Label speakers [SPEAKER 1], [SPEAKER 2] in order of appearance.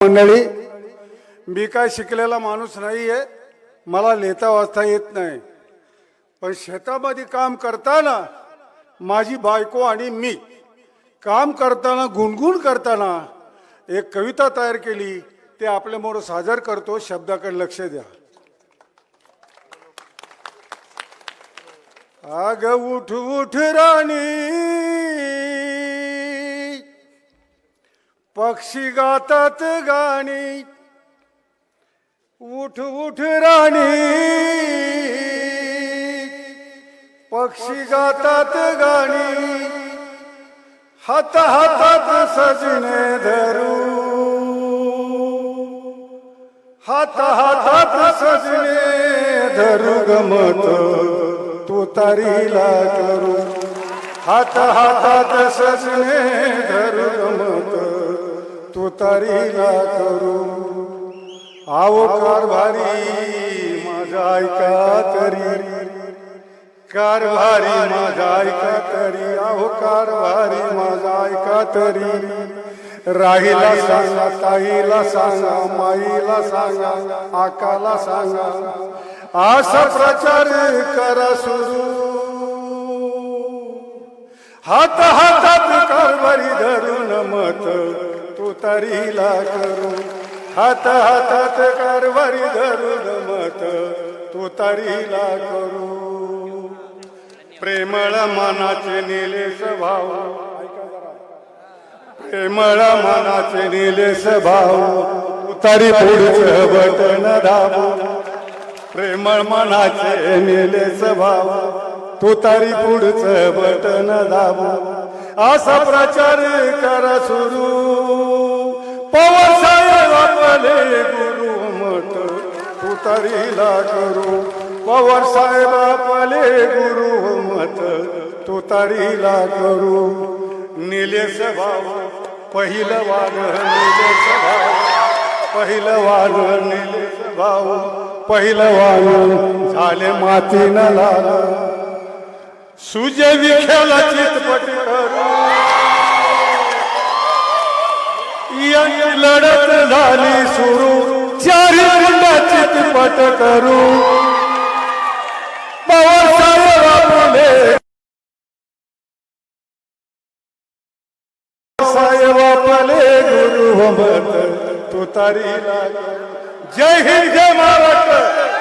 [SPEAKER 1] मंडळी मी काय शिकलेला माणूस नाही आहे मला लिहिता वाचता येत नाही. पण शेतामध्ये काम करताना माझी बायको आणि मी काम करताना गुणगुण करताना एक कविता तयार केली ते आपल्यामोर सादर करतो शब्दाकडे लक्ष द्या. आग उठ उठ राणी पक्षी गातात गाणी. उठ उठ राणी. पक्षी गातात गाणी. हात हातात सजने धरू. हात हातात सजने धरू गमत. तू तारीला करू. हात हातात सजने धरू गमत. तू तारीला करू आवो कारभारी माझा ऐका तरी. कारभारी माझा ऐका तरी. आहो कारभारी माझा ऐका तरी. राहीला सांगा ताईला सांगा माईला सांगा आकाला सांगा असा प्रचार करा सुरू. हात हातात कारभारी धरू तू तरीला करू. हात हातात कारभारी धरून मत तू तरीला करू. प्रेमळ मनाचे निले स्वभाव प्रेमळ मनाचे निले स्वभाव तू तरी पुढचं बटन दाबू. प्रेमळ मनाचे निले स्वभाव तू तरी पुढचं बटन दाबू. असा प्रचार करा सुरू. पवन साहेब आपले गुरु मत तू तरीला करू पवार साहेब आपले गुरु मत तू तरीला करू. निलेश भाव पहिलं वाग निलेश भाव पहिलं वाग निलेश भाव पहिलं वाग झाले मातीनं लाल. सुजय विखेला चितपट करू. झाली सुरू. चारी गुंडा चितपट करू. पवार साहेब गुरु मत तू तारीला जय हिंद जय महाराष्ट्र.